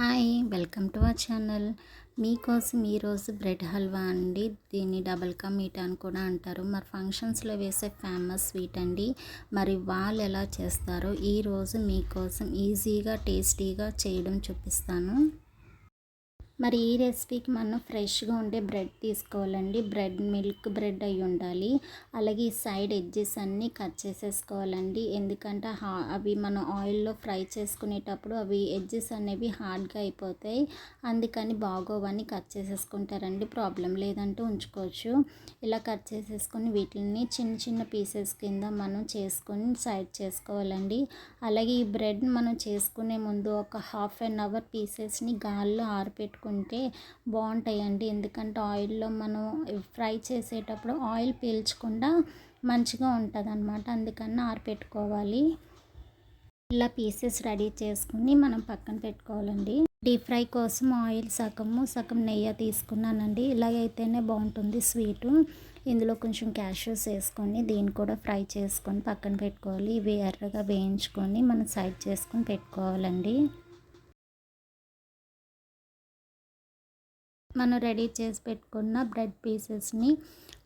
Hi welcome to our channel. మీకోసం ఈరోజు bread halwa అండి. దీన్ని డబల్ కా మీట్ అని కూడా అంటారు. మరి ఫంక్షన్స్లో వేసే ఫేమస్ స్వీట్ అండి. మరి వాళ్ళు ఎలా చేస్తారో ఈరోజు మీకోసం ఈజీగా టేస్టీగా చేయడం చూపిస్తాను. మరి ఈ రెసిపీకి మనం ఫ్రెష్గా ఉండే బ్రెడ్ తీసుకోవాలండి. బ్రెడ్ మిల్క్ బ్రెడ్ అయి ఉండాలి. అలాగే ఈ సైడ్ ఎడ్జెస్ అన్నీ కట్ చేసేసుకోవాలండి. ఎందుకంటే హా అవి మనం ఆయిల్లో ఫ్రై చేసుకునేటప్పుడు అవి ఎడ్జెస్ అనేవి హార్డ్గా అయిపోతాయి. అందుకని బాగోవని కట్ చేసేసుకుంటారండి. ప్రాబ్లం లేదంటే ఉంచుకోవచ్చు. ఇలా కట్ చేసేసుకొని వీటిని చిన్న చిన్న పీసెస్ కింద మనం చేసుకొని సైడ్ చేసుకోవాలండి. అలాగే ఈ బ్రెడ్ మనం చేసుకునే ముందు ఒక హాఫ్ అన్ అవర్ పీసెస్ని గాల్లో ఆరిపెట్టుకుని చేసుకుంటే బాగుంటాయండి. ఎందుకంటే ఆయిల్లో మనం ఫ్రై చేసేటప్పుడు ఆయిల్ పీల్చకుండా మంచిగా ఉంటుంది అనమాట అందుకని ఆరిపెట్టుకోవాలి. ఇలా పీసెస్ రెడీ చేసుకుని మనం పక్కన పెట్టుకోవాలండి. డీప్ ఫ్రై కోసం ఆయిల్ సగము సగం నెయ్యి తీసుకున్నానండి. ఇలాగైతేనే బాగుంటుంది స్వీటు. ఇందులో కొంచెం క్యాష్యూస్ వేసుకొని దీన్ని కూడా ఫ్రై చేసుకొని పక్కన పెట్టుకోవాలి. ఇవి ఎర్రగా వేయించుకొని మనం సైడ్ చేసుకొని పెట్టుకోవాలండి. మనం రెడీ చేసి పెట్టుకున్న బ్రెడ్ పీసెస్ని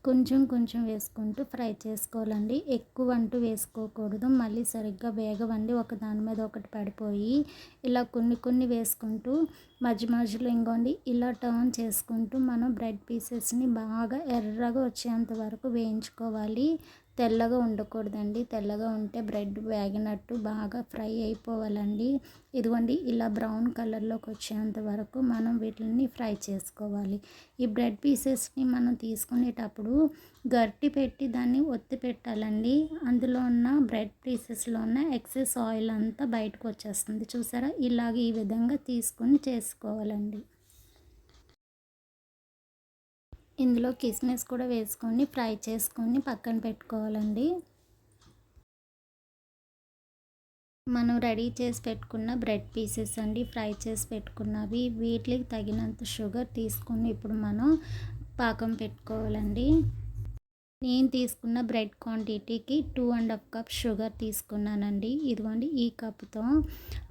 కొంచెం కొంచెం వేసుకుంటూ ఫ్రై చేసుకోవాలండి. ఎక్కువ అంటూ వేసుకోకూడదు. మళ్ళీ సరిగ్గా వేగవండి. ఒక దాని మీద ఒకటి పడిపోయి ఇలా కొన్ని కొన్ని వేసుకుంటూ మధ్య మధ్యలో ఇంకోండి ఇలా టర్న్ చేసుకుంటూ మనం బ్రెడ్ పీసెస్ని బాగా ఎర్రగా వచ్చేంత వరకు వేయించుకోవాలి. తెల్లగా ఉండకూడదండి. తెల్లగా ఉంటే బ్రెడ్ వేగినట్టు బాగా ఫ్రై అయిపోవాలండి. ఇదిగోండి ఇలా బ్రౌన్ కలర్లోకి వచ్చేంత వరకు మనం వీటిని ఫ్రై చేసుకోవాలి. ఈ బ్రెడ్ పీసెస్ని మనం తీసుకునేటప్పుడు గట్టి పెట్టి దాన్ని ఒత్తి పెట్టాలండి. అందులో ఉన్న బ్రెడ్ పీసెస్లో ఉన్న ఎక్సెస్ ఆయిల్ అంతా బయటకు వచ్చేస్తుంది. చూసారా? ఇలాగ ఈ విధంగా తీసుకొని చేసుకోవాలండి. ఇందులో కిస్మిస్ కూడా వేసుకొని ఫ్రై చేసుకొని పక్కన పెట్టుకోవాలండి. మనం రెడీ చేసి పెట్టుకున్న బ్రెడ్ పీసెస్ అండి ఫ్రై చేసి పెట్టుకున్నవి. వీటికి తగినంత షుగర్ తీసుకొని ఇప్పుడు మనం పాకం పెట్టుకోవాలండి. నేను తీసుకున్న బ్రెడ్ క్వాంటిటీకి two and half cup sugar తీసుకున్నానండి. ఇదిగోండి ఈ కప్తో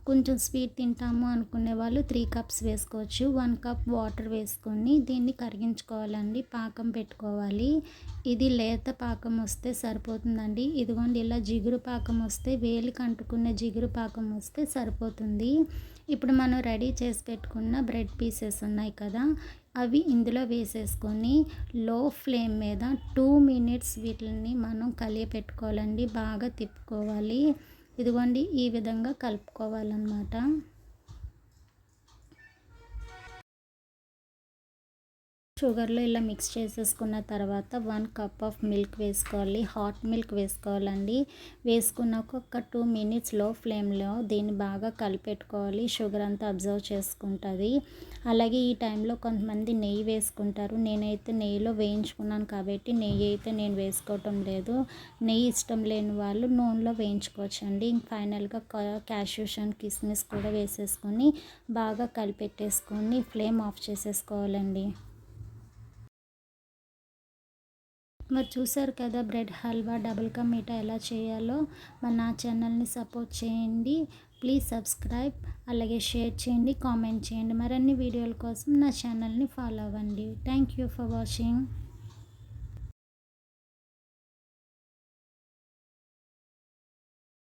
కొంచెం స్వీట్ తింటాము అనుకునే వాళ్ళు త్రీ కప్స్ వేసుకోవచ్చు. వన్ కప్ వాటర్ వేసుకొని దీన్ని కరిగించుకోవాలండి పాకం పెట్టుకోవాలి. ఇది లేత పాకం వస్తే సరిపోతుందండి. ఇదిగోండి ఇలా జిగురు పాకం వస్తే వేలికి అంటుకున్న జిగురు పాకం వస్తే సరిపోతుంది. ఇప్పుడు మనం రెడీ చేసి పెట్టుకున్న బ్రెడ్ పీసెస్ ఉన్నాయి కదా అవి ఇందులో వేసేసుకొని లో ఫ్లేమ్ మీద టూ మినిట్స్ వీటిని మనం కలియపెట్టుకోవాలండి బాగా తిప్పుకోవాలి. ఇదిగోండి ఈ విధంగా కలుపుకోవాలన్నమాట. షుగర్లో ఇలా మిక్స్ చేసేసుకున్న తర్వాత వన్ కప్ ఆఫ్ మిల్క్ వేసుకోవాలి. హాట్ మిల్క్ వేసుకోవాలండి. వేసుకున్నాక ఒక టూ మినిట్స్లో ఫ్లేమ్లో దీన్ని బాగా కలిపెట్టుకోవాలి. షుగర్ అంతా అబ్జర్వ్ చేసుకుంటుంది. అలాగే ఈ టైంలో కొంతమంది నెయ్యి వేసుకుంటారు. నేనైతే నెయ్యిలో వేయించుకున్నాను కాబట్టి నెయ్యి అయితే నేను వేసుకోవటం లేదు. నెయ్యి ఇష్టం లేని వాళ్ళు నూనెలో వేయించుకోవచ్చండి. ఫైనల్గా క్యాష్యూస్ అండ్ కిస్మిస్ కూడా వేసేసుకొని బాగా కలిపెట్టేసుకొని ఫ్లేమ్ ఆఫ్ చేసేసుకోవాలండి. మరి చూసారు కదా బ్రెడ్ హల్వా డబుల్ కా మీఠా ఎలా చేయాలో. మరి నా ఛానల్ని సపోర్ట్ చేయండి. ప్లీజ్ సబ్స్క్రైబ్ అలాగే షేర్ చేయండి కామెంట్ చేయండి. మరిన్ని వీడియోల కోసం నా ఛానల్ని ఫాలో అవ్వండి. Thank you for watching.